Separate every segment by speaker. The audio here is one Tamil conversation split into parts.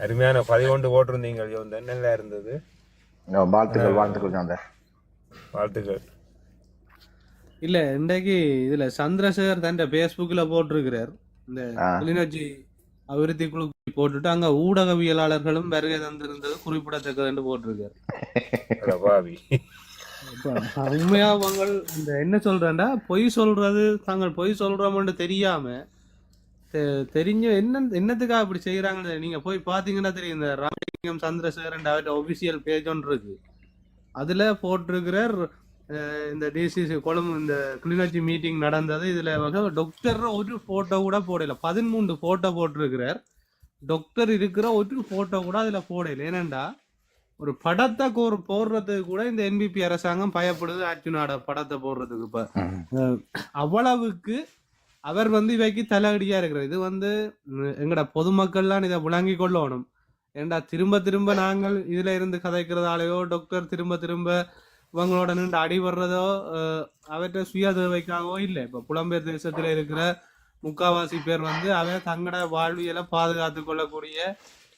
Speaker 1: அருமையான பதிவொன்று போட்டிருந்தீங்க யோந்தன் நல்லா இருந்தது.
Speaker 2: வாழ்த்துக்கள் வாழ்த்துக்கள் அந்த
Speaker 1: வாழ்த்துக்கள்.
Speaker 3: இல்ல இன்றைக்கு இதுல சந்திரசேகர் தன் பேஸ்புக்ல போட்டிருக்கிறார். இந்த. கிளிநொச்சி அபிவிருத்தி குழு போட்டுட்டு அங்க ஊடகவியலாளர்களும் வருகை தந்திருந்தது குறிப்பிடத்தக்கது என்று போட்டிருக்காரு உண்மையா அவங்க இந்த என்ன சொல்றேன்டா பொய் சொல்றது தாங்கள் பொய் சொல்றோம்னு தெரியாம தெரிஞ்ச என்ன என்னத்துக்காக இப்படி செய்யறாங்கன்னு நீங்க போய் பாத்தீங்கன்னா தெரியும். இந்த ராமலிங்கம் சந்திரசேகரன் அவர்கிட்ட ஒபிசியல் பேஜ் ஒன்று இருக்கு. அதுல போட்டிருக்கிறார் இந்த டிசிசி கொழும்பு இந்த கிளிநொச்சி மீட்டிங் நடந்தது. இதுல டாக்டர் ஒரு போட்டோ கூட போடல. பதிமூன்று போட்டோ போட்டிருக்கிறார். டாக்டர் இருக்கிற ஒரு போட்டோ கூட அதுல போடல. ஏனண்டா ஒரு படத்தை கோர் போடுறதுக்கு கூட இந்த என்பிபி அரசாங்கம் பயப்படுது. அர்ஜுனாட படத்தை போடுறதுக்கு இப்ப. அவ்வளவுக்கு அவர் வந்து இவைக்கு தலையடியா இருக்கிறார். இது வந்து எங்கடா எங்கட பொதுமக்கள்லாம் இதை விளங்கி கொள்ளணும். ஏண்டா திரும்ப திரும்ப நாங்கள் இதுல இருந்து கதைக்கிறதாலேயோ டாக்டர் திரும்ப திரும்ப இவங்களோட நின்று அடிபடுறதோ அவற்ற அவற்றை சுய தேவைக்காகவோ இல்லை. இப்ப புலம்பெயர் தேசத்துல இருக்கிற முக்காவாசி பேர் வந்து அவன் தங்களோட வாழ்வியலை பாதுகாத்து கொள்ளக்கூடிய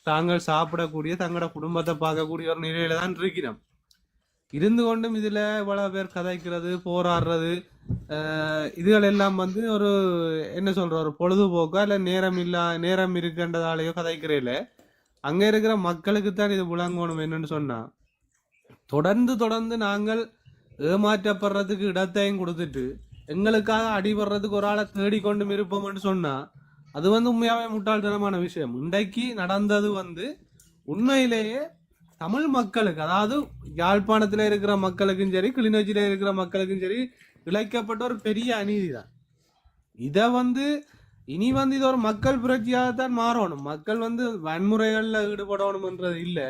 Speaker 3: தாங்கள் சாப்பிடக்கூடிய தங்களோட குடும்பத்தை பார்க்கக்கூடிய ஒரு நிலையில தான் இருக்கிறோம். இருந்து கொண்டும் இதில் இவ்வளோ பேர் கதைக்கிறது போராடுறது இதுகள் எல்லாம் வந்து ஒரு என்ன சொல்கிற ஒரு பொழுதுபோக்கோ இல்லை நேரம் இல்லா நேரம் இருக்கின்றதாலேயோ கதைக்கிறேல அங்கே இருக்கிற மக்களுக்கு தான் இது புலங்கணும் என்னன்னு சொன்னால் தொடர்ந்து தொடர்ந்து நாங்கள் ஏமாற்றப்படுறதுக்கு இடத்தையும் கொடுத்துட்டு எங்களுக்காக அடிபடுறதுக்கு ஒரு ஆளை தேடிக்கொண்டும் இருப்போம்னு சொன்னால் அது வந்து உண்மையாகவே முட்டாள்தனமான விஷயம். இன்றைக்கு நடந்தது வந்து உண்மையிலேயே தமிழ் மக்களுக்கு அதாவது யாழ்ப்பாணத்தில் இருக்கிற மக்களுக்கும் சரி கிளிநொச்சியில் இருக்கிற மக்களுக்கும் சரி இழைக்கப்பட்ட ஒரு பெரிய அநீதி தான் இதை வந்து இனி வந்து இது ஒரு மக்கள் புரட்சியாக தான் மாறணும். மக்கள் வந்து வன்முறைகளில் ஈடுபடணும்ன்றது இல்லை.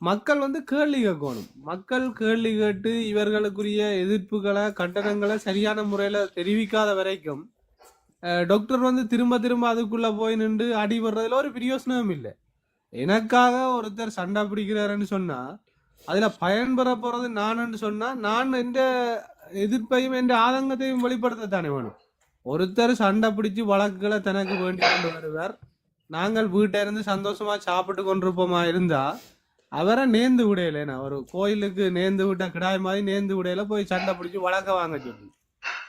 Speaker 3: மக்கள் வந்து கேள்வி கேட்கணும். மக்கள் கேள்வி கேட்டு இவர்களுக்குரிய எதிர்ப்புகளை கண்டனங்களை சரியான முறையில் தெரிவிக்காத வரைக்கும் டாக்டர் வந்து திரும்ப திரும்ப அதுக்குள்ளே போய் நின்று அடிபடுறதுல ஒரு பிரயோசனமும் இல்லை. எனக்காக ஒருத்தர் சண்டை பிடிக்கிறாருன்னு சொன்னா அதுல பயன்பெற போறது நானுன்னு சொன்னா நான் எந்த எதிர்ப்பையும் எந்த ஆதங்கத்தையும் வெளிப்படுத்தத்தானே வேணும். ஒருத்தர் சண்டை பிடிச்சு வழக்குகளை தனக்கு வேண்டி கொண்டு வருவார். நாங்கள் வீட்டை இருந்து சந்தோஷமா சாப்பிட்டு கொண்டிருப்போமா இருந்தா அவரை நேர்ந்து விடையில ஒரு கோயிலுக்கு நேர்ந்து விட்ட கிடாய் மாதிரி நேர்ந்து விடையில போய் சண்டை பிடிச்சி வழக்க வாங்க சொல்லி.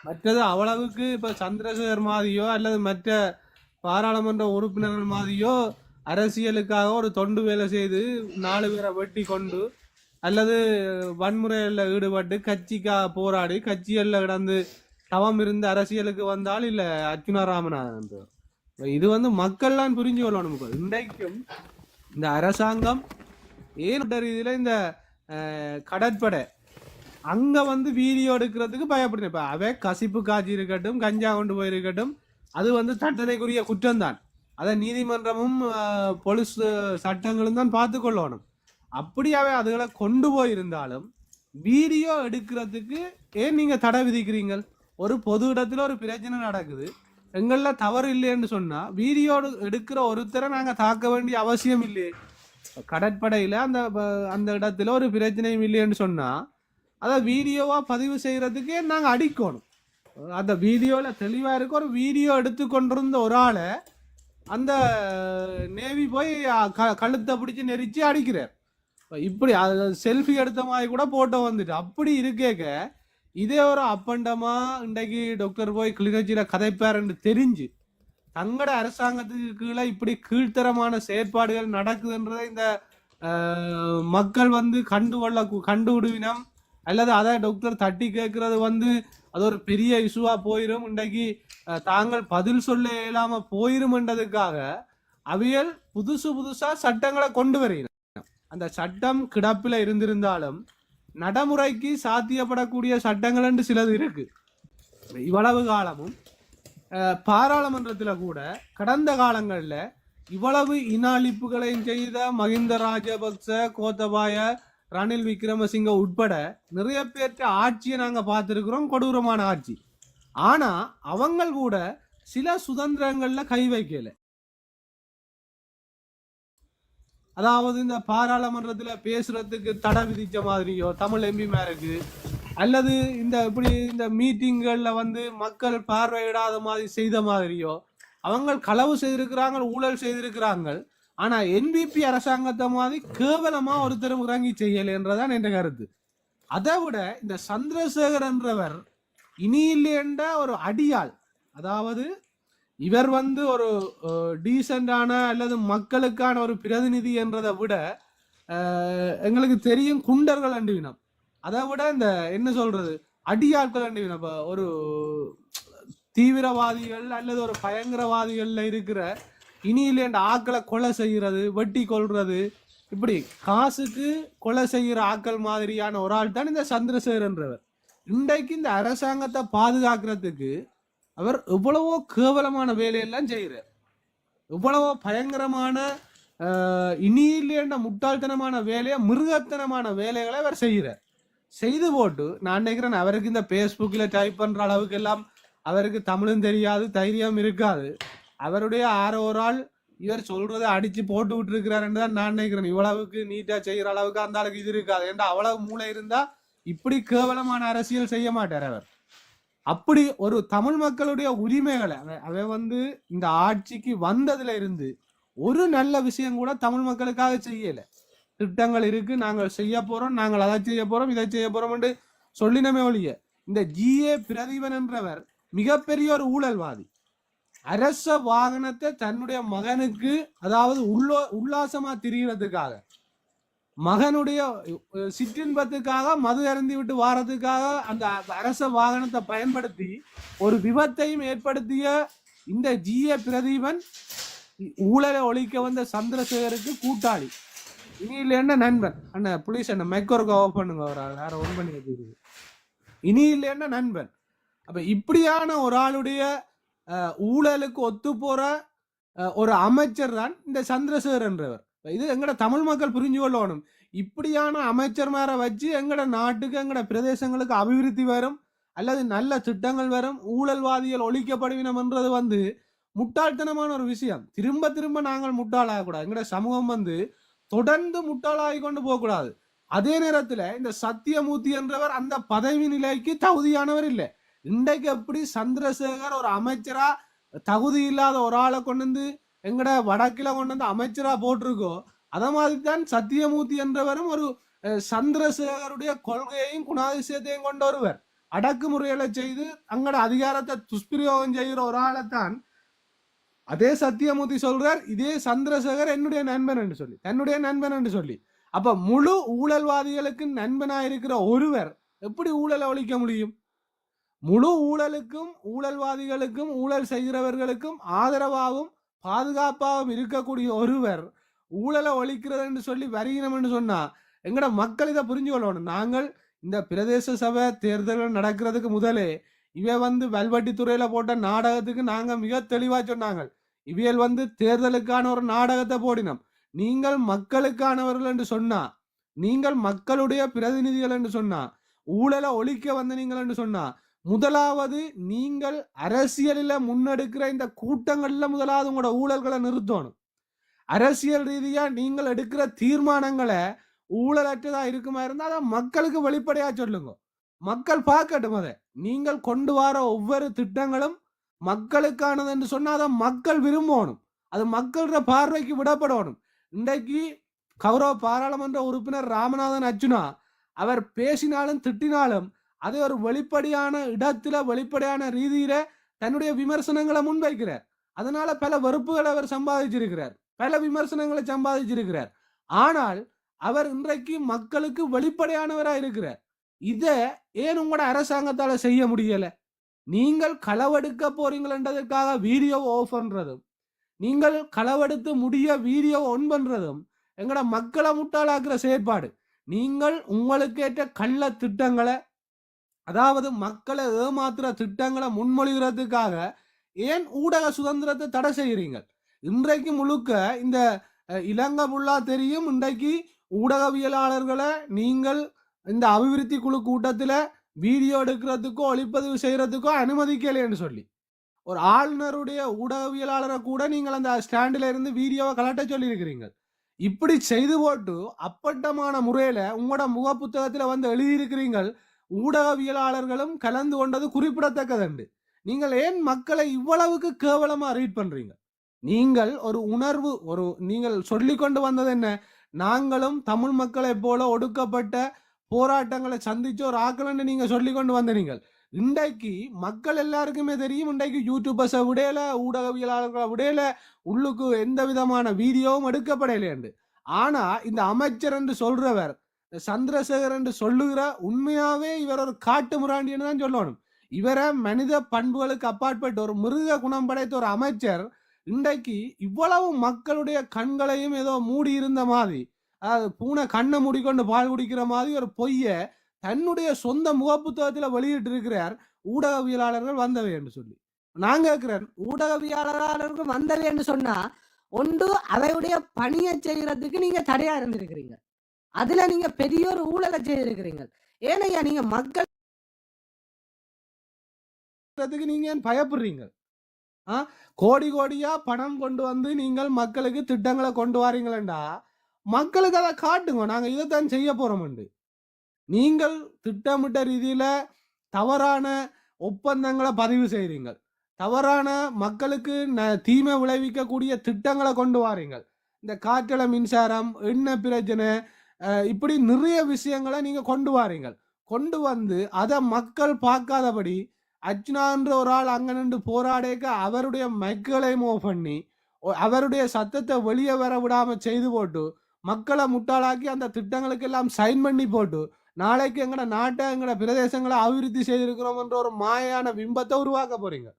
Speaker 3: மற்றது அவ்வளவுக்கு இப்ப சந்திரசேகர் மாதிரியோ அல்லது மற்ற பாராளுமன்ற உறுப்பினர்கள் மாதிரியோ அரசியலுக்காக ஒரு தொண்டு வேலை செய்து நாலு பேரை வெட்டி கொண்டு அல்லது வன்முறையில் ஈடுபட்டு கட்சிக்காக போராடி கட்சிகளில் கிடந்து தவம் இருந்து அரசியலுக்கு வந்தால் இல்லை அர்ச்சுனா ராமநாதன் இது வந்து மக்கள்லாம் புரிஞ்சு கொள்ளணும் இப்ப இன்றைக்கும் இந்த அரசாங்கம் ஏன் ரீதியில் இந்த கடற்படை அங்கே வந்து வீடியோ எடுக்கிறதுக்கு பயப்படுது இப்போ அவை கசிப்பு காட்சி இருக்கட்டும் கஞ்சா கொண்டு போயிருக்கட்டும் அது வந்து தண்டனைக்குரிய குற்றம் தான் அதை நீதிமன்றமும் போலீஸ் சட்டங்களும் தான் பார்த்து கொள்ளணும். அப்படியாவே அதுகளை கொண்டு போயிருந்தாலும் வீடியோ எடுக்கிறதுக்கு ஏன் நீங்கள் தடை விதிக்கிறீங்க ஒரு பொது இடத்துல ஒரு பிரச்சனை நடக்குது. எங்களில் தவறு இல்லைன்னு சொன்னால் வீடியோ எடுக்கிற ஒருத்தரை நாங்கள் தாக்க வேண்டிய அவசியம் இல்லையே. கடற்படையில் அந்த ப- அந்த இடத்துல ஒரு பிரச்சனையும் இல்லைன்னு சொன்னால் அதை வீடியோவாக பதிவு செய்கிறதுக்கே நாங்கள் அடிக்கணும். அந்த வீடியோவில் தெளிவாக இருக்க ஒரு வீடியோ எடுத்து கொண்டிருந்த ஒரு ஆளை அந்த நேவி போய் க- கழுத்தை பிடிச்சி நெரிச்சு அடிக்கிறார். இப்படி செல்ஃபி எடுத்த மாதிரி கூட போட்டோ வந்துட்டு. அப்படி இருக்கேக்க இதே ஒரு அப்பண்டமா இன்றைக்கு டாக்டர் போய் கிளிநொச்சியில கதைப்பாருன்னு தெரிஞ்சு தங்கட அரசாங்கத்துக்கு கீழே இப்படி கீழ்த்தரமான செயற்பாடுகள் நடக்குதுன்றதை இந்த மக்கள் வந்து கண்டு கொள்ள கண்டு விடுவினம் அல்லது அதை டாக்டர் தட்டி கேட்கறது வந்து அது ஒரு பெரிய இஷ்யூவா போயிரும். இன்றைக்கு தாங்கள் பதில் சொல்ல இயலாம போயிரும்ன்றதுக்காக அவியல் புதுசு புதுசா சட்டங்களை கொண்டு வருகிறோம் அந்த சட்டம் கிடப்பில் இருந்திருந்தாலும் நடைமுறைக்கு சாத்தியப்படக்கூடிய சட்டங்கள் என்று சிலது இருக்கு. இவ்வளவு காலமும் பாராளுமன்றத்தில் கூட கடந்த காலங்களில் இவ்வளவு இன அழிப்புகளையும் செய்த மஹிந்த ராஜபக்ச கோத்தபாய ரணில் விக்ரமசிங்க உட்பட நிறைய பேர்த்த ஆட்சியை நாங்கள் பார்த்துருக்குறோம் கொடூரமான ஆட்சி. ஆனால் அவங்கள் கூட சில சுதந்திரங்களில் கை வைக்கல. அதாவது இந்த பாராளுமன்றத்தில் பேசுறதுக்கு தடை விதிச்ச மாதிரியோ தமிழ் எம்பிமாருக்கு அல்லது இந்த இப்படி இந்த மீட்டிங்களில் வந்து மக்கள் பார்வையிடாத மாதிரி செய்த மாதிரியோ அவங்க களவு செய்திருக்கிறாங்க ஊழல் செய்திருக்கிறாங்க ஆனா என்பிபி அரசாங்கத்தை மாதிரி கேவலமா ஒருத்தரும் இறங்கி செய்யலைன்றதான் என்ற கருத்து. அதை விட இந்த சந்திரசேகர் என்றவர் இனி இல்லையென்ற ஒரு அடியாள். அதாவது இவர் வந்து ஒரு டீசெண்டான அல்லது மக்களுக்கான ஒரு பிரதிநிதி என்றதை விட எங்களுக்கு தெரியும் குண்டர்கள் அண்டுவினம் அதை விட இந்த என்ன சொல்றது அடியாட்கள் அண்டுவினம் இப்போ ஒரு தீவிரவாதிகள் அல்லது ஒரு பயங்கரவாதிகள்ல இருக்கிற இனியிலேண்ட ஆக்களை கொலை செய்கிறது வெட்டி கொள்றது இப்படி காசுக்கு கொலை செய்கிற ஆக்கள் மாதிரியான ஒரு ஆள் தான் இந்த சந்திரசேகரன்றவர் இன்றைக்கு இந்த அரசாங்கத்தை பாதுகாக்கிறதுக்கு அவர் எவ்வளவோ கேவலமான வேலையெல்லாம் செய்கிறார். எவ்வளவோ பயங்கரமான இனியிலேண்ட முட்டாள்தனமான வேலையை மிருகத்தனமான வேலைகளை அவர் செய்கிறார். செய்து போட்டு நான் நினைக்கிறேன் அவருக்கு இந்த ஃபேஸ்புக்கில் டைப் பண்ணுற அளவுக்கு எல்லாம் அவருக்கு தமிழும் தெரியாது தைரியம் இருக்காது. அவருடைய ஆரோரால் இவர் சொல்றதை அடிச்சு போட்டு விட்டுருக்கிறாருன்னு தான் நான் நினைக்கிறேன். இவ்வளவுக்கு நீட்டா செய்யற அளவுக்கு அந்த அளவுக்கு இது இருக்காது. ஏன்டா அவ்வளவு மூளை இருந்தா இப்படி கேவலமான அரசியல் செய்ய மாட்டார் அவர். அப்படி ஒரு தமிழ் மக்களுடைய உரிமைகளை அவ- வந்து இந்த ஆட்சிக்கு வந்ததுல இருந்து ஒரு நல்ல விஷயம் கூட தமிழ் மக்களுக்காக செய்யல. திட்டங்கள் இருக்கு நாங்கள் செய்ய போறோம் நாங்கள் அதை செய்ய போறோம் இதை செய்ய போறோம் சொல்லினமே ஒழிய இந்த ஜிஏ பிரதீபன் என்றவர் மிகப்பெரிய ஒரு ஊழல்வாதி. அரச வாகனத்தை தன்னுடைய மகனுக்கு அதாவது உள்ளோ உல்லாசமா திரிகிறதுக்காக மகனுடைய சிற்றின்பத்துக்காக மது அருந்தி விட்டு வாரத்துக்காக அந்த அரச வாகனத்தை பயன்படுத்தி ஒரு விபத்தையும் ஏற்படுத்திய இந்த ஜிஏ பிரதீபன் ஊழலை ஒழிக்க வந்த சந்திரசேகருக்கு கூட்டாளி. இனி இல்லைன்னா நண்பன்? அண்ணா புலீஸ் அண்ணா மெக்கோருக்கு ஆஃப் பண்ணுங்க அவர்? வேற ஒன் பண்ணி இனி இல்லைன்னா நண்பன்? அப்ப இப்படியான ஒரு ஆளுடைய ஊழலுக்கு ஒத்து போற ஒரு அமைச்சர் தான் இந்த சந்திரசேகர் என்றவர். இது எங்கட தமிழ் மக்கள் புரிஞ்சு கொள்ளணும். இப்படியான அமைச்சர் மேல வச்சு எங்கட நாட்டுக்கு எங்கட பிரதேசங்களுக்கு அபிவிருத்தி வரும் அல்லது நல்ல திட்டங்கள் வரும் ஊழல்வாதிகள் ஒழிக்கப்படுவினம்ன்றது வந்து முட்டாள்தனமான ஒரு விஷயம். திரும்ப திரும்ப நாங்கள் முட்டாளாகக்கூடாது எங்கட சமூகம் வந்து தொடர்ந்து முட்டாளாகி கொண்டு போகக்கூடாது. அதே நேரத்துல இந்த சத்தியமூர்த்தி என்றவர் அந்த பதவி நிலைக்கு தகுதியானவர் இல்லை. இன்றைக்கு எப்படி சந்திரசேகர் ஒரு அமைச்சரா தகுதி இல்லாத ஒரு ஆளை கொண்டு வந்து எங்கட வடக்கில கொண்டு வந்து அமைச்சரா போட்டிருக்கோ அத மாதிரி தான் சத்தியமூர்த்தி என்றவரும் ஒரு சந்திரசேகருடைய கொள்கையையும் குணாதிசயத்தையும் கொண்ட ஒருவர் அடக்குமுறைகளை செய்து அங்கட அதிகாரத்தை துஷ்பிரயோகம் செய்கிற ஒரு ஆளைத்தான் அதே சத்தியமூர்த்தி சொல்றார் இதே சந்திரசேகர் என்னுடைய நண்பன் என்று சொல்லி தன்னுடைய நண்பன் என்று சொல்லி. அப்ப முழு ஊழல்வாதிகளுக்கு நண்பனாயிருக்கிற ஒருவர் எப்படி ஊழலை ஒழிக்க முடியும்? முழு ஊழலுக்கும் ஊழல்வாதிகளுக்கும் ஊழல் செய்கிறவர்களுக்கும் ஆதரவாகவும் பாதுகாப்பாகவும் இருக்கக்கூடிய ஒருவர் ஊழலை ஒழிக்கிறது என்று சொல்லி வருகிறோம் என்று சொன்னா எங்கட மக்கள் இதை புரிஞ்சு கொள்ளணும். நாங்கள் இந்த பிரதேச சபை தேர்தல்கள் நடக்கிறதுக்கு முதலே இவ வந்து வல்வட்டித்துறையில போட்ட நாடகத்துக்கு நாங்க மிக தெளிவா சொன்னாங்க இவியல் வந்து தேர்தலுக்கான ஒரு நாடகத்தை போடினோம். நீங்கள் மக்களுக்கானவர்கள் என்று சொன்னா நீங்கள் மக்களுடைய பிரதிநிதிகள் என்று சொன்னா ஊழலை ஒழிக்க வந்த நீங்கள் என்று சொன்னா முதலாவது நீங்கள் அரசியலில் முன்னெடுக்கிற இந்த கூட்டங்களில் முதலாவது உங்களோட ஊழல்களை நிறுத்தணும். அரசியல் ரீதியாக நீங்கள் எடுக்கிற தீர்மானங்களை ஊழலற்றதாக இருக்குமா இருந்தால் அதை மக்களுக்கு வெளிப்படையாக சொல்லுங்க. மக்கள் பார்க்கட்டும் அதை. நீங்கள் கொண்டு வர ஒவ்வொரு திட்டங்களும் மக்களுக்கானது என்று சொன்னால் அதை மக்கள் விரும்பணும். அது மக்களோட பார்வைக்கு விடப்படணும். இன்றைக்கு கௌரவ பாராளுமன்ற உறுப்பினர் ராமநாதன் அர்ஜுனா அவர் பேசினாலும் திட்டினாலும் அதை ஒரு வெளிப்படையான இடத்துல வெளிப்படையான ரீதியில தன்னுடைய விமர்சனங்களை முன்வைக்கிறார். அதனால பல வெறுப்புகளை அவர் சம்பாதிச்சிருக்கிறார். பல விமர்சனங்களை சம்பாதிச்சிருக்கிறார். ஆனால் அவர் இன்றைக்கு மக்களுக்கு வெளிப்படையானவரா இருக்கிறார். இதை ஏன் உங்களோட அரசாங்கத்தால செய்ய முடியல? நீங்கள் களவெடுக்க போறீங்களன்றதுக்காக வீடியோ ஆஃப் பண்றதும் நீங்கள் களவெடுத்து முடிய வீடியோ ஒன் பண்றதும் எங்களோட மக்களை முட்டாளாக்குற செயற்பாடு. நீங்கள் உங்களுக்கு ஏற்ற கள்ள திட்டங்களை அதாவது மக்களை ஏமாத்துற திட்டங்களை முன்மொழிகிறதுக்காக ஏன் ஊடக சுதந்திரத்தை தடை செய்கிறீங்க இன்றைக்கு முழுக்க இந்த இலங்கை புள்ளா தெரியும். இன்றைக்கு ஊடகவியலாளர்களை நீங்கள் இந்த அபிவிருத்தி குழு கூட்டத்தில் வீடியோ எடுக்கிறதுக்கோ ஒளிப்பதிவு செய்கிறதுக்கோ அனுமதிக்கலைன்னு சொல்லி. ஒரு ஆளுநருடைய ஊடகவியலாளரை கூட நீங்கள் அந்த ஸ்டாண்டில் இருந்து வீடியோவை கலட்ட சொல்லியிருக்கிறீங்க இப்படி செய்து போட்டு அப்பட்டமான முறையில் உங்களோட முக புத்தகத்தில் வந்து எழுதியிருக்கிறீங்கள் ஊடகவியலாளர்களும் கலந்து கொண்டது குறிப்பிடத்தக்கதுண்டு. நீங்கள் ஏன் மக்களை இவ்வளவுக்கு கேவலமா ரீட் பண்றீங்க? நீங்கள் ஒரு உணர்வு ஒரு நீங்கள் சொல்லிக்கொண்டு வந்தது என்ன? நாங்களும் தமிழ் மக்களைப் போல ஒடுக்கப்பட்ட போராட்டங்களை சந்திச்ச ஒரு ஆக்கலன்னு நீங்க சொல்லிக்கொண்டு கொண்டு வந்த இன்றைக்கு மக்கள் எல்லாருக்குமே தெரியும் இன்றைக்கு யூடியூபர்ஸை விடையில ஊடகவியலாளர்களை விடையில உள்ளுக்கு எந்த விதமான வீடியோவும் எடுக்கப்படையிலேண்டு ஆனா இந்த அமைச்சர் என்று சொல்றவர் சந்திரசேகர் என்று சொல்லுகிற உண்மையாவே இவர் ஒரு காட்டு முராண்டின்னு தான் சொல்லணும். இவரை மனித பண்புகளுக்கு அப்பாற்பட்டு ஒரு மிருக குணம் படைத்த ஒரு அமைச்சர் இன்றைக்கு இவ்வளவு மக்களுடைய கண்களையும் ஏதோ மூடி இருந்த மாதிரி அதாவது பூனை கண்ணை மூடிக்கொண்டு பால் குடிக்கிற மாதிரி ஒரு பொய்ய தன்னுடைய சொந்த முகப்புத்தகத்துல வெளியிட்டு இருக்கிறார் ஊடகவியலாளர்கள் வந்தவை என்று சொல்லி. நான் கேட்கிறேன்
Speaker 4: ஊடகவியலாளர்கள் வந்தவை என்று சொன்னா ஒன்று அவையுடைய பணியை செய்யறதுக்கு நீங்க தடையா இருந்திருக்கிறீங்க. அதுல நீங்க பெரிய ஒரு ஊழலை செய்திருக்கிறீங்க ஏனையா நீங்க மக்கள்
Speaker 3: நீங்க ஏன் பயப்படுறீங்க? ஆ? கோடி கோடியா பணம் கொண்டு வந்து நீங்கள் மக்களுக்கு திட்டங்களை கொண்டு வரீங்களா மக்களுக்கு அதை காட்டுங்க. நாங்க இதைத்தான் செய்ய போறோம்ண்டு நீங்கள் திட்டமிட்ட ரீதியில தவறான ஒப்பந்தங்களை பதிவு செய்றீங்க. தவறான மக்களுக்கு ந- தீமை விளைவிக்கக்கூடிய திட்டங்களை கொண்டு வாரீங்க. இந்த காற்றல மின்சாரம் என்ன பிரச்சனை இப்படி நிறைய விஷயங்களை நீங்க கொண்டு வாரீங்க கொண்டு வந்து அதை மக்கள் பார்க்காதபடி அர்ஜுனான்ற ஒரு ஆள் அங்க நின்று போராடேக்க அவருடைய மைக்களை மூவ் பண்ணி அவருடைய சத்தத்தை வெளியே வர விடாம செய்து போட்டு மக்களை முட்டாளாக்கி அந்த திட்டங்களுக்கு எல்லாம் சைன் பண்ணி போட்டு நாளைக்கு எங்கட நாட்டை எங்கட பிரதேசங்களை அபிவிருத்தி செய்திருக்கிறோம்ன்ற ஒரு மாயான பிம்பத்தை உருவாக்க போறீங்க.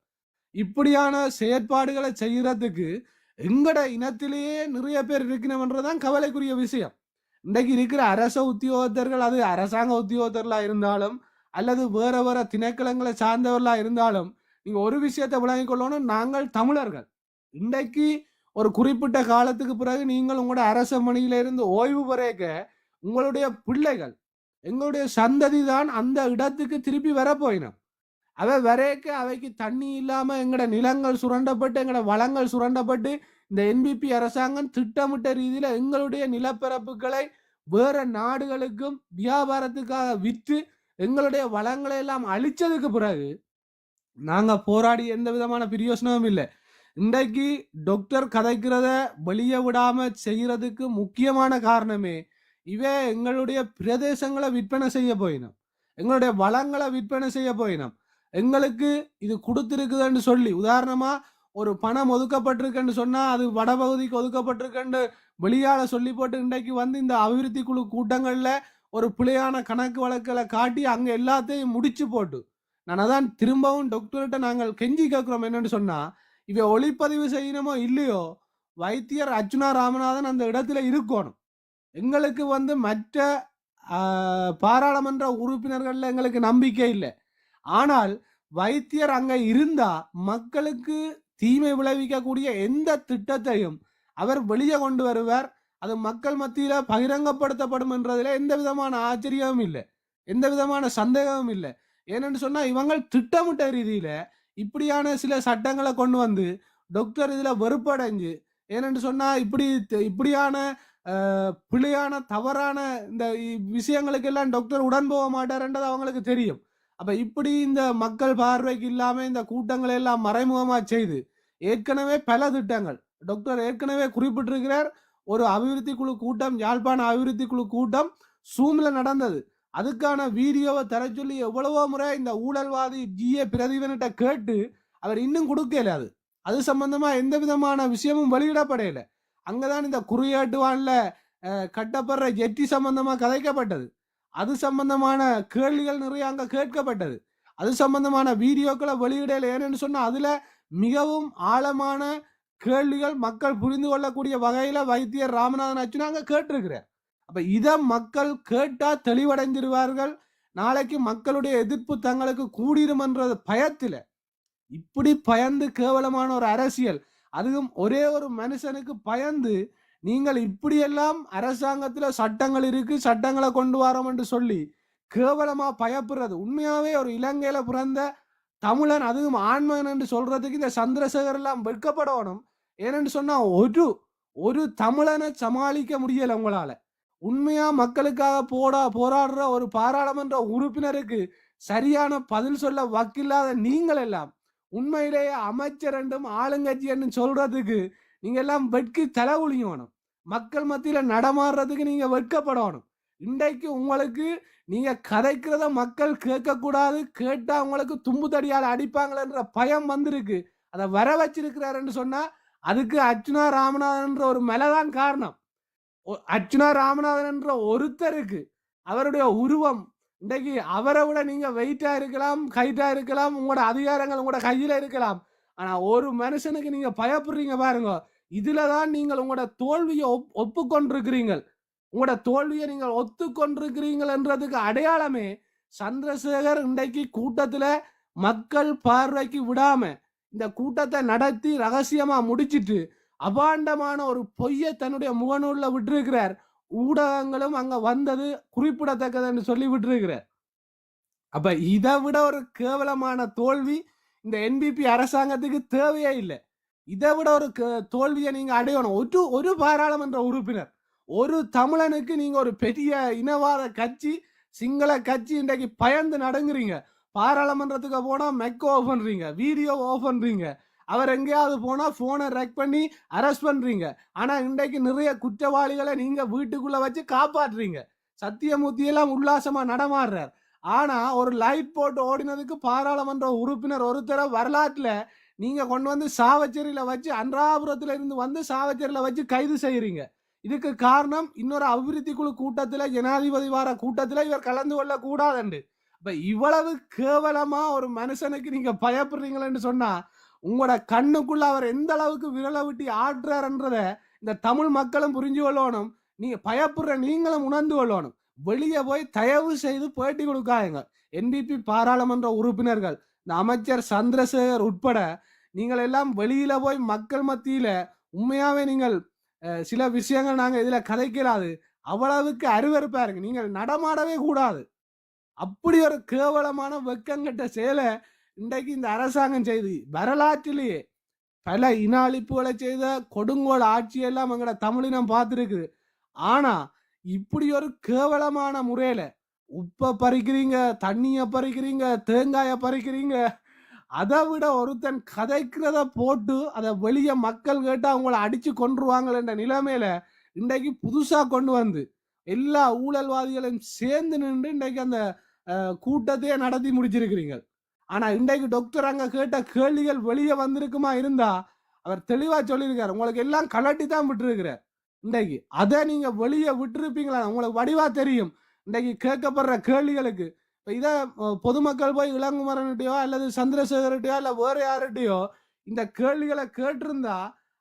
Speaker 3: இப்படியான செயற்பாடுகளை செய்யறதுக்கு எங்கட இனத்திலேயே நிறைய பேர் இருக்கணும்ன்றதான் கவலைக்குரிய விஷயம். இன்றைக்கு இருக்கிற அரச உத்தியோகத்தர்கள் அது அரசாங்க உத்தியோகத்தர்களாக இருந்தாலும் அல்லது வேற வேற திணைக்களங்களை சார்ந்தவர்களாக இருந்தாலும் நீங்கள் ஒரு விஷயத்தை விளங்கிக் கொள்ளணும் நாங்கள் தமிழர்கள். இன்றைக்கு ஒரு குறிப்பிட்ட காலத்துக்கு பிறகு நீங்கள் உங்களோட அரச மணியில இருந்து ஓய்வு பெறக்க உங்களுடைய பிள்ளைகள் எங்களுடைய சந்ததி தான் அந்த இடத்துக்கு திருப்பி வரப்போயினோம். அவை வரைக்க அவைக்கு தண்ணி இல்லாம எங்களோட நிலங்கள் சுரண்டப்பட்டு எங்களோட வளங்கள் சுரண்டப்பட்டு இந்த என்பிபி அரசாங்கம் திட்டமிட்ட ரீதியில எங்களுடைய நிலப்பரப்புகளை வேற நாடுகளுக்கும் வியாபாரத்துக்காக விற்று எங்களுடைய வளங்களை எல்லாம் அழிச்சதுக்கு பிறகு நாங்க போராடி எந்த விதமான பிரயோசனமும் இல்லை. இன்றைக்கு டாக்டர் கதைக்கிறத வெளியே விடாம செய்யறதுக்கு முக்கியமான காரணமே இவே எங்களுடைய பிரதேசங்களை விற்பனை செய்ய போயினோம். எங்களுடைய வளங்களை விற்பனை செய்ய போயினோம். எங்களுக்கு இது கொடுத்துருக்குதுன்னு சொல்லி உதாரணமா ஒரு பணம் ஒதுக்கப்பட்டிருக்குன்னு சொன்னா அது வடபகுதிக்கு ஒதுக்கப்பட்டிருக்குன்னு வெளியால சொல்லி போட்டு இன்றைக்கு வந்து இந்த அபிவிருத்தி குழு கூட்டங்கள்ல ஒரு பிழையான கணக்கு வழக்குகளை காட்டி அங்க எல்லாத்தையும் முடிச்சு போட்டு நான் அதான் திரும்பவும் டாக்டர்கிட்ட நாங்கள் கெஞ்சி கேட்குறோம் என்னன்னு சொன்னா இவ ஒளிப்பதிவு செய்யணுமோ இல்லையோ வைத்தியர் அர்ச்சுனா ராமநாதன் அந்த இடத்துல இருக்கணும். எங்களுக்கு வந்து மற்ற பாராளுமன்ற உறுப்பினர்கள்ல எங்களுக்கு நம்பிக்கை இல்லை. ஆனால் வைத்தியர் அங்க இருந்தா மக்களுக்கு தீமை விளைவிக்கக்கூடிய எந்த திட்டத்தையும் அவர் வெளியே கொண்டு வருவார். அது மக்கள் மத்தியில பகிரங்கப்படுத்தப்படும் என்றதுல எந்த விதமான ஆச்சரியமும் இல்லை. எந்த விதமான சந்தேகமும் இல்லை. ஏனென்று சொன்னா இவங்கள் திட்டமிட்ட ரீதியில இப்படியான சில சட்டங்களை கொண்டு வந்து டாக்டர் இதுல வெறுப்படைஞ்சு ஏனென்று சொன்னா இப்படி இப்படியான பிழையான தவறான இந்த விஷயங்களுக்கெல்லாம் டாக்டர் உடன் போக மாட்டாருன்றது அவங்களுக்கு தெரியும். அப்ப இப்படி இந்த மக்கள் பார்வைக்கு இல்லாம இந்த கூட்டங்களை எல்லாம் மறைமுகமா செய்து ஏற்கனவே பல திட்டங்கள். டாக்டர் ஏற்கனவே குறிப்பிட்டிருக்கிறார் ஒரு அபிவிருத்தி குழு கூட்டம் யாழ்ப்பாண அபிவிருத்தி குழு கூட்டம் சூம்ல நடந்தது. அதுக்கான வீடியோவை தர சொல்லி எவ்வளவோ முறை இந்த ஊழல்வாதி ஜிஏ பிரதீபன்கிட்ட கேட்டு அவர் இன்னும் கொடுக்கல அது. அது சம்பந்தமா எந்த விதமான விஷயமும் வெளியிடப்படையில அங்கதான் இந்த குறியாட்டுவான்ல கட்டப்படுற ஜெட்டி சம்பந்தமா கதைக்கப்பட்டது. அது சம்பந்தமான கேள்விகள் நிறைய அங்க கேட்கப்பட்டது. அது சம்பந்தமான வீடியோக்களை வெளியிடல. ஏன்னு சொன்னா அதுல மிகவும் ஆழமான கேள்விகள் மக்கள் புரிந்து கொள்ளக்கூடிய வகையில வைத்தியர் ராமநாதன் அச்சுனா அங்க கேட்டிருக்கிறார். அப்ப இதை மக்கள் கேட்டா தெளிவடைஞ்சிருவார்கள் நாளைக்கு மக்களுடைய எதிர்ப்பு தங்களுக்கு கூடிரும் என்ற பயத்துல இப்படி பயந்து கேவலமான ஒரு அரசியல் அதுவும் ஒரே ஒரு மனுஷனுக்கு பயந்து நீங்கள் இப்படியெல்லாம் அரசாங்கத்தில் சட்டங்கள் இருக்கு சட்டங்களை கொண்டு வரோம் என்று சொல்லி கேவலமா பயப்படுறது. உண்மையாவே ஒரு இலங்கையில பிறந்த தமிழன் அதுவும் ஆண்மகன் என்று சொல்றதுக்கு இந்த சந்திரசேகர் எல்லாம் வெட்கப்படணும். ஏனென்று சொன்னா ஒரு ஒரு தமிழனை சமாளிக்க முடியல உங்களால. உண்மையா மக்களுக்காக போடா போராடுற ஒரு பாராளுமன்ற உறுப்பினருக்கு சரியான பதில் சொல்ல வக்கில்லாத நீங்கள் எல்லாம் உண்மையிலேயே அமைச்சர் என்றும் ஆளுங்கட்சி என்று சொல்றதுக்கு நீங்கள் எல்லாம் வெட்கி தலை குளிங்கணும் மக்கள் மத்தியில் நடமாடுறதுக்கு நீங்கள் வெட்கப்படணும். இன்றைக்கு உங்களுக்கு நீங்கள் கதைக்கிறத மக்கள் கேட்கக்கூடாது கேட்டால் உங்களுக்கு தும்பு தடியால் அடிப்பாங்களன்ற பயம் வந்திருக்கு. அதை வர வச்சிருக்கிறாருன்னு சொன்னால் அதுக்கு அர்ச்சுனா ராமநாதன்ற ஒரு மேலதான் காரணம். அர்ச்சுனா ராமநாதன் என்ற ஒருத்தருக்கு அவருடைய உருவம் இன்றைக்கு அவரை விட நீங்கள் வெயிட்டாக இருக்கலாம் ஹைட்டாக இருக்கலாம் உங்களோட அதிகாரங்கள் உங்களோட கையில் இருக்கலாம். ஆனா ஒரு மனுஷனுக்கு நீங்க பயப்படுறீங்க பாருங்க. இதுலதான் நீங்கள் உங்களோட தோல்வியை ஒப் ஒப்புக்கொண்டிருக்கிறீங்கள் உங்களோட தோல்வியை நீங்கள் ஒத்துக்கொண்டிருக்கிறீங்கள் என்றதுக்கு அடையாளமே சந்திரசேகர் இன்றைக்கு கூட்டத்துல மக்கள் பார்வைக்கு விடாம இந்த கூட்டத்தை நடத்தி ரகசியமா முடிச்சிட்டு அபாண்டமான ஒரு பொய்யை தன்னுடைய முகநூல்ல விட்டுருக்கிறார். ஊடகங்களும் அங்க வந்தது குறிப்பிடத்தக்கதுன்னு சொல்லி விட்டுருக்கிறார். அப்ப இதை விட ஒரு கேவலமான தோல்வி இந்த என்பிபி அரசாங்கத்துக்கு தேவையே இல்லை. இதை விட ஒரு தோல்வியை நீங்க அடையணும். ஒரு ஒரு பாராளுமன்ற உறுப்பினர் ஒரு தமிழனுக்கு நீங்க ஒரு பெரிய இனவாத கட்சி சிங்கள கட்சி இன்றைக்கு பயந்து நடங்குறீங்க. பாராளுமன்றத்துக்கு போனா மெக் ஆஃப் பண்றீங்க வீடியோ ஆஃப் பண்றீங்க. அவர் எங்கேயாவது போனா போனை ரெக் பண்ணி அரெஸ்ட் பண்றீங்க. ஆனா இன்றைக்கு நிறைய குற்றவாளிகளை நீங்க வீட்டுக்குள்ள வச்சு காப்பாற்றுறீங்க சத்தியமூர்த்தி எல்லாம் உல்லாசமா நடமாடுறார். ஆனா ஒரு லைட் போட்டு ஓடினதுக்கு பாராளுமன்ற உறுப்பினர் ஒருத்தர வரலாற்றுல நீங்க கொண்டு வந்து சாவச்சேரியில வச்சு அன்றாபுரத்துல இருந்து வந்து சாவச்சேரியில வச்சு கைது செய்யறீங்க இதுக்கு காரணம் இன்னொரு அபிவிருத்தி குழு கூட்டத்துல ஜனாதிபதி வார கூட்டத்துல இவர் கலந்து கொள்ள கூடாதுண்டு இப்ப இவ்வளவு கேவலமா ஒரு மனுஷனுக்கு நீங்க பயப்படுறீங்களேன்னு சொன்னா உங்களோட கண்ணுக்குள்ள அவர் எந்த அளவுக்கு விரலை விட்டி ஆடுறாருன்றத இந்த தமிழ் மக்களும் புரிஞ்சு கொள்ளணும். நீங்க பயப்படுற நீங்களும் உணர்ந்து கொள்ளணும். வெளியே போய் தயவு செய்து பேட்டி கொடுக்காதுங்க. என்பிபி பாராளுமன்ற உறுப்பினர்கள் இந்த அமைச்சர் சந்திரசேகர் உட்பட நீங்கள் எல்லாம் வெளியில போய் மக்கள் மத்தியில உண்மையாவே நீங்கள் சில விஷயங்கள் நாங்கள் இதுல கதைக்கலாது. அவ்வளவுக்கு அருவருப்பா இருக்கு. நீங்கள் நடமாடவே கூடாது. அப்படி ஒரு கேவலமான வெக்கங்கட்ட செயலை இன்றைக்கு இந்த அரசாங்கம் செய்து வரலாற்றிலேயே பல இன அழிப்புகளை செய்த கொடுங்கோல் ஆட்சியெல்லாம் எங்கட தமிழினம் பார்த்துருக்குது. ஆனா இப்படி ஒரு கேவலமான முறையில உப்பை பறிக்கிறீங்க தண்ணிய பறிக்கிறீங்க தேங்காய பறிக்கிறீங்க அதை விட ஒருத்தன் கதைக்கிறத போட்டு அதை வெளியே மக்கள் கேட்டு அவங்கள அடிச்சு கொன்றுவாங்கன்ற நிலைமையில இன்றைக்கு புதுசா கொண்டு வந்து எல்லா ஊழல்வாதிகளையும் சேர்ந்து நின்று இன்றைக்கு அந்த கூட்டத்தையே நடத்தி முடிச்சிருக்கிறீங்க ஆனா இன்றைக்கு டாக்டர் அங்க கேட்ட கேள்விகள் வெளியே வந்திருக்குமா இருந்தா அவர் தெளிவா சொல்லியிருக்காரு. உங்களுக்கு எல்லாம் கலட்டி தான் விட்டுருக்கிறார். இன்றைக்கு அதை நீங்க வெளியே விட்டுருப்பீங்களா? உங்களுக்கு வடிவா தெரியும். இன்றைக்கு கேட்கப்படுற கேள்விகளுக்கு. இப்போ இதை பொதுமக்கள் போய் இளங்குமரன்கிட்டயோ அல்லது சந்திரசேகர்கிட்டயோ இல்லை வேறு யார்கிட்டயோ இந்த கேள்விகளை கேட்டிருந்தா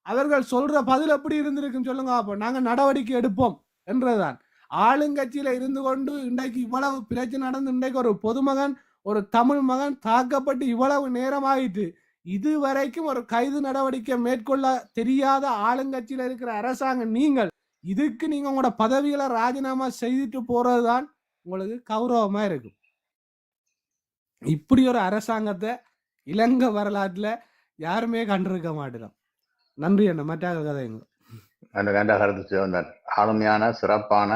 Speaker 3: அவர்கள் சொல்ற பதில் எப்படி இருந்திருக்குன்னு சொல்லுங்க அப்போ. நாங்கள் நடவடிக்கை எடுப்போம் என்றுதான் ஆளுங்கட்சியில இருந்து கொண்டு இன்றைக்கு இவ்வளவு பிரச்சனை நடந்து இன்றைக்கு ஒரு பொதுமகன் ஒரு தமிழ் மகன் தாக்கப்பட்டு இவ்வளவு நேரம் ஆயிட்டு இதுவரைக்கும் ஒரு கைது நடவடிக்கை மேற்கொள்ள தெரியாத ஆளுங்கட்சியில இருக்கிற அரசாங்கம் நீங்கள் இதுக்கு நீங்க உங்களோட பதவிகளை ராஜினாமா செய்துட்டு போறதுதான் உங்களுக்கு கௌரவமா இருக்கும். இப்படி ஒரு அரசாங்கத்தை இலங்கை வரலாற்றுல யாருமே கண்டிருக்க மாட்டோம் நன்றி என்ன மற்ற கதைங்க
Speaker 2: அந்த கண்ட கருத்து சிவந்தன் ஆளுமையான சிறப்பான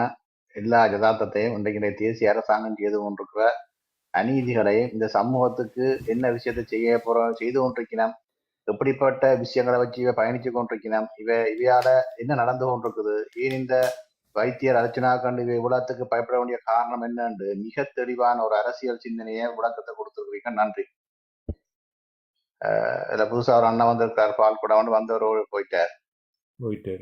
Speaker 2: எல்லா யதார்த்தத்தையும் இன்றைக்கு தேசிய அரசாங்கம் செய்து கொண்டிருக்கிற அநீதிகளை இந்த சமூகத்துக்கு என்ன விஷயத்தை செய்ய போறோம் செய்து கொண்டிருக்கிறோம் எப்படிப்பட்ட விஷயங்களை வச்சு இவ பயணிச்சு கொண்டிருக்கிறோம் இவ இவையால என்ன நடந்து கொண்டிருக்குது ஏன் இந்த வைத்தியர் அர்ச்சனா கண்டு இவ உலகத்துக்கு பயப்பட வேண்டிய காரணம் என்னன்னு மிக தெளிவான ஒரு அரசியல் சிந்தனையை விளக்கத்தை கொடுத்துருக்கீங்க நன்றி. இதுல புதுசா ஒரு அண்ணன் வந்திருக்கார் பால் கூட வந்து வந்தவர் போயிட்டார்.
Speaker 1: போயிட்டார்.